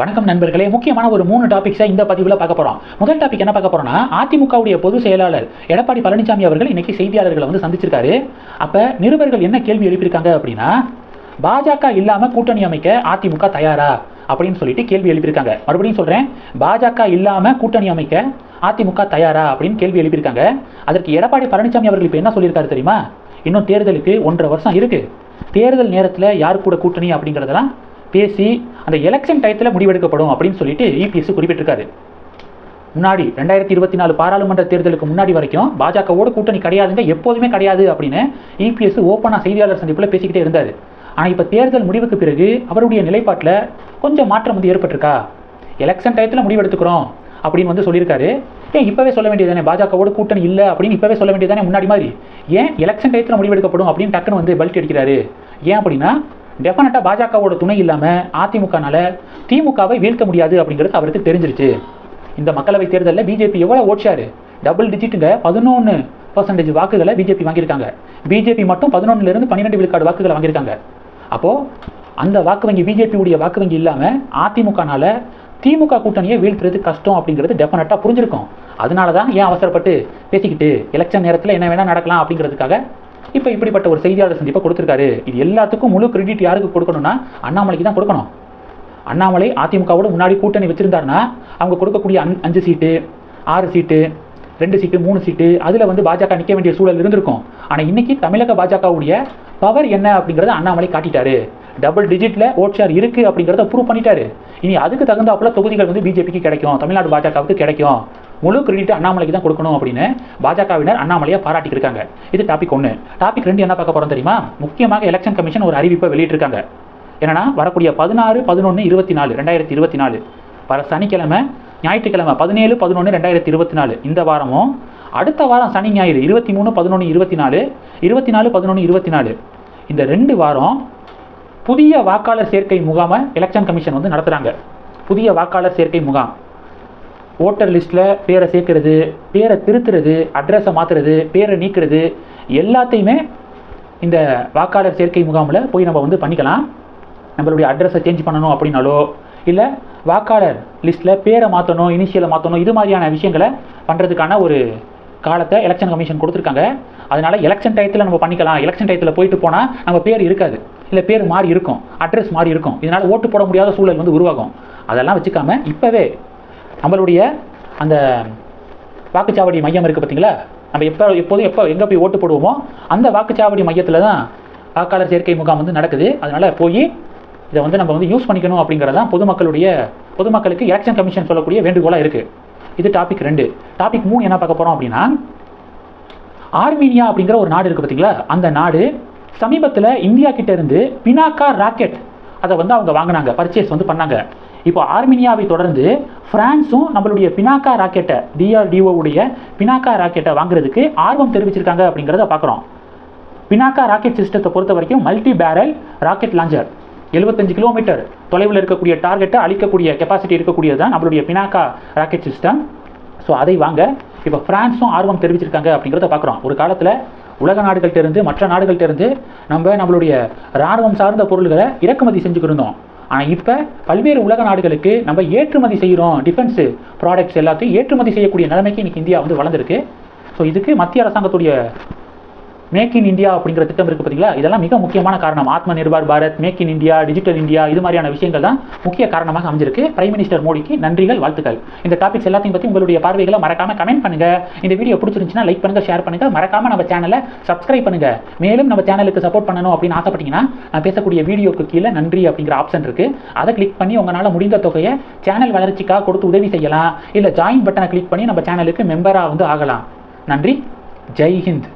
வணக்கம் நண்பர்களே. முக்கியமான ஒரு மூணு டாபிக்ஸை இந்த பதிவில் பார்க்க போகிறோம் முதல் டாபிக் என்ன பார்க்க போறோம்னா அதிமுகவுடைய பொதுச் செயலாளர் எடப்பாடி பழனிசாமி அவர்கள் இன்னைக்கு செய்தியாளர்களை வந்து சந்திச்சிருக்காரு. அப்போ நிருபர்கள் என்ன கேள்வி எழுப்பியிருக்காங்க அப்படின்னா பாஜக இல்லாமல் கூட்டணி அமைக்க அதிமுக தயாரா? அப்படின்னு சொல்லிட்டு கேள்வி எழுப்பியிருக்காங்க. மறுபடியும் சொல்கிறேன் பாஜக இல்லாமல் கூட்டணி அமைக்க அதிமுக தயாரா? அப்படின்னு கேள்வி எழுப்பியிருக்காங்க. அதற்கு எடப்பாடி பழனிசாமி அவர்கள் இப்போ என்ன சொல்லியிருக்காரு தெரியுமா? இன்னும் தேர்தலுக்கு ஒன்றரை வருஷம் இருக்குது தேர்தல் நேரத்தில் யார் கூட கூட்டணி அப்படிங்கிறதெல்லாம் பேசி அந்த எலெக்ஷன் டயத்தில் முடிவெடுக்கப்படும் அப்படின்னு சொல்லிட்டு இபிஎஸ் குறிப்பிட்டிருக்காரு. முன்னாடி ரெண்டாயிரத்தி இருபத்தி நாலு பாராளுமன்ற தேர்தலுக்கு முன்னாடி வரைக்கும் பாஜகவோட கூட்டணி கிடையாதுங்க எப்போதுமே கிடையாது அப்படின்னு இபிஎஸ் ஓப்பனாக செய்தியாளர் சந்திப்பில் பேசிக்கிட்டே இருந்தார். ஆனால் இப்போ தேர்தல் முடிவுக்கு பிறகு அவருடைய நிலைப்பாட்டில் கொஞ்சம் மாற்றம் வந்து ஏற்பட்டிருக்கா? எலெக்ஷன் டயத்தில் முடிவெடுத்துக்கிறோம் அப்படின்னு வந்து சொல்லியிருக்காரு. ஏன் இப்போவே சொல்ல வேண்டியதானே பாஜகவோட கூட்டணி இல்லை அப்படின்னு இப்போவே சொல்ல வேண்டியதானே முன்னாடி மாதிரி? ஏன் எலெக்ஷன் டயத்தில் முடிவெடுக்கப்படும் அப்படின்னு டக்குன்னு வந்து பல்ட் அடிக்கிறாரு? ஏன் அப்படின்னா டெஃபினட்டாக பாஜகவோட துணை இல்லாமல் அதிமுகனால திமுகவை வீழ்த்த முடியாது அப்படிங்கிறது அவருக்கு தெரிஞ்சிருச்சு. இந்த மக்களவை தேர்தலில் பிஜேபி எவ்வளோ ஓட்சாரு டபுள் டிஜிட்டுங்க பதினொன்று பர்சன்டேஜ் வாக்குகளை பிஜேபி வாங்கியிருக்காங்க. பிஜேபி மட்டும் பதினொன்னுலேருந்து பன்னிரெண்டு விழுக்காடு வாக்குகளை வாங்கியிருக்காங்க. அப்போது அந்த வாக்கு வங்கி பிஜேபியுடைய வாக்கு வங்கி இல்லாமல் அதிமுகனால திமுக கூட்டணியை வீழ்த்துறது கஷ்டம் அப்படிங்கிறது டெஃபினட்டாக புரிஞ்சிருக்கும். அதனால தான் ஏன் அவசரப்பட்டு பேசிக்கிட்டு எலெக்ஷன் நேரத்தில் என்ன வேணால் நடக்கலாம் அப்படிங்கிறதுக்காக இப்போ இப்படிப்பட்ட ஒரு செய்தியாளர் சந்திப்பை கொடுத்துருக்காரு. இது எல்லாத்துக்கும் முழு கிரெடிட் யாருக்கு கொடுக்கணும்னா அண்ணாமலைக்கு தான் கொடுக்கணும். அண்ணாமலை அதிமுகவோட முன்னாடி கூட்டணி வச்சிருந்தாருன்னா அவங்க கொடுக்கக்கூடிய அஞ் அஞ்சு சீட்டு ஆறு சீட்டு ரெண்டு சீட்டு மூணு சீட்டு அதில் வந்து பாஜக நிற்க வேண்டிய சூழல் இருந்திருக்கும். ஆனால் இன்னைக்கு தமிழக பாஜகவுடைய பவர் என்ன அப்படிங்கிறத அண்ணாமலை காட்டிட்டாரு. டபுள் டிஜிட்டில் ஓட் ஷேர் இருக்குது அப்படிங்கிறத ப்ரூவ் பண்ணிட்டாரு. இனி அதுக்கு தகுந்தாப்புல தொகுதிகள் வந்து பிஜேபிக்கு கிடைக்கும் தமிழ்நாடு பாஜகவுக்கு கிடைக்கும். முழு கிரெடிட் அண்ணாமலைக்கு தான் கொடுக்கணும் அப்படின்னு பாஜகவினர் அண்ணாமலையை பாராட்டிட்டு இருக்காங்க இது டாபிக் ஒன்று டாபிக் ரெண்டு என்ன பார்க்க போகிறோம் தெரியுமா? முக்கியமாக எலெக்ஷன் கமிஷன் ஒரு அறிவிப்பை வெளியிட்டிருக்காங்க. என்னன்னா வரக்கூடிய பதினாறு பதினொன்று இருபத்தி நாலு ரெண்டாயிரத்தி இருபத்தி நாலு. வர சனிக்கிழமை ஞாயிற்றுக்கிழமை பதினேழு பதினொன்று ரெண்டாயிரத்தி இருபத்தி நாலு. இந்த வாரமும் அடுத்த வாரம் சனி ஞாயிறு இருபத்தி மூணு பதினொன்று இருபத்தி நாலு இருபத்தி நாலு பதினொன்று இருபத்தி நாலு. இந்த ரெண்டு வாரம் புதிய வாக்காளர் சேர்க்கை முகாமை எலெக்ஷன் கமிஷன் வந்து நடத்துகிறாங்க புதிய வாக்காளர் சேர்க்கை முகாம். ஓட்டர் லிஸ்ட்டில் பேரை சேர்க்கறது பேரை திருத்துறது அட்ரஸை மாற்றுறது பேரை நீக்கிறது எல்லாத்தையுமே இந்த வாக்காளர் சேர்க்கை முகாமில் போய் நம்ம வந்து பண்ணிக்கலாம். நம்மளுடைய அட்ரஸை சேஞ்ச் பண்ணணும் அப்படின்னாலோ இல்லை வாக்காளர் லிஸ்ட்டில் பேரை மாற்றணும் இனிஷியலை மாற்றணும் இது மாதிரியான விஷயங்களை பண்ணுறதுக்கான ஒரு காலத்தை எலெக்ஷன் கமிஷன் கொடுத்துருக்காங்க. அதனால் எலெக்ஷன் டயத்தில் நம்ம பண்ணிக்கலாம். எலெக்ஷன் டயத்தில் போயிட்டு போனால் நம்ம பேர் இருக்காது. இல்லை பேர் மாறி இருக்கும் அட்ரஸ் மாறி இருக்கும். இதனால் ஓட்டு போட முடியாத சூழல் வந்து உருவாகும். அதெல்லாம் வச்சுக்காம இப்போவே நம்மளுடைய அந்த வாக்குச்சாவடி மையம் இருக்குது பார்த்தீங்களா? நம்ம எப்போ எப்போதும் எப்போ எங்கே போய் ஓட்டு போடுவோமோ அந்த வாக்குச்சாவடி மையத்தில் தான் வாக்காளர் சேர்க்கை முகாம் வந்து நடக்குது. அதனால் போய் இதை வந்து நம்ம வந்து யூஸ் பண்ணிக்கணும் அப்படிங்கிறதான் பொதுமக்களுடைய பொதுமக்களுக்கு எலெக்ஷன் கமிஷன் சொல்லக்கூடிய வேண்டுகோளாக இருக்குது இது டாபிக் ரெண்டு. டாபிக் மூணு என்ன பார்க்க போகிறோம் அப்படின்னா ஆர்மீனியா அப்படிங்கிற ஒரு நாடு இருக்குது பார்த்தீங்களா? அந்த நாடு சமீபத்தில் இந்தியா கிட்டேருந்து பினாக்கா ராக்கெட் அதை வந்து அவங்க வாங்கினாங்க. பர்ச்சேஸ் வந்து பண்ணாங்க. இப்போ ஆர்மீனியாவை தொடர்ந்து பிரான்ஸும் நம்மளுடைய பினாக்கா ராக்கெட்டை டிஆர்டிஓ உடைய பினாக்கா ராக்கெட்டை வாங்குறதுக்கு ஆர்வம் தெரிவிச்சிருக்காங்க அப்படிங்கிறத பார்க்குறோம். பினாக்கா ராக்கெட் சிஸ்டத்தை பொறுத்த வரைக்கும் மல்டி பேரல் ராக்கெட் லாஞ்சர் எழுபத்தஞ்சு கிலோமீட்டர் தொலைவில் இருக்கக்கூடிய டார்கெட்டை அழிக்கக்கூடிய கெப்பாசிட்டி இருக்கக்கூடியது தான் நம்மளுடைய பினாக்கா ராக்கெட் சிஸ்டம் ஸோ அதை வாங்க இப்போ ஃப்ரான்ஸும் ஆர்வம் தெரிவிச்சிருக்காங்க அப்படிங்கிறத பார்க்குறோம். ஒரு காலத்தில் உலக நாடுகள்கிட்ட இருந்து மற்ற நாடுகள்கிட்ட இருந்து நம்ம நம்மளுடைய இராணுவம் சார்ந்த பொருள்களை இறக்குமதி செஞ்சுக்கிருந்தோம் ஆனால் இப்போ பல்வேறு உலக நாடுகளுக்கு நம்ம ஏற்றுமதி செய்கிறோம் டிஃபென்ஸு ப்ராடக்ட்ஸ் எல்லாத்தையும் ஏற்றுமதி செய்யக்கூடிய நிலைமைக்கு இன்னைக்கு இந்தியா வந்து வளர்ந்துருக்கு. ஸோ இதுக்கு மத்திய அரசாங்கத்துடைய மேக் இன் இந்தியா அப்படிங்கிற திட்டம் இருக்குது பார்த்தீங்களா? இதெல்லாம் மிக முக்கியமான காரணம். Atma Nirbhar Bharat make in India digital India இது மாதிரியான விஷயங்கள் தான் முக்கிய காரணமாக அமைஞ்சிருக்கு. பிரைம் மினிஸ்டர் மோடிக்கு நன்றிகள் வாழ்த்துக்கள். இந்த டாபிக்ஸ் எல்லாத்தையும் பற்றி உங்களுடைய பார்வைகளை மறக்காம கமெண்ட் பண்ணுங்க. இந்த வீடியோ பிடிச்சிருந்துச்சுன்னா லைக் பண்ணுங்க ஷேர் பண்ணுங்க. மறக்காம நம்ம சேனலை சப்ஸ்கிரைப் பண்ணுங்க. மேலும் நம்ம சேனலுக்கு சப்போர்ட் பண்ணணும் அப்படின்னு ஆசைப்பட்டீங்கன்னா நான் பேசக்கூடிய வீடியோக்கு கீழே நன்றி அப்படிங்கிற ஆப்ஷன் இருக்கு. அதை கிளிக் பண்ணி உங்களால் முடிந்த தொகையை சேனல் வளர்ச்சிக்காக கொடுத்து உதவி செய்யலாம். இல்லை ஜாயின் பட்டனை கிளிக் பண்ணி நம்ம சேனலுக்கு மெம்பராக வந்து ஆகலாம். நன்றி. ஜெய் ஹிந்த்.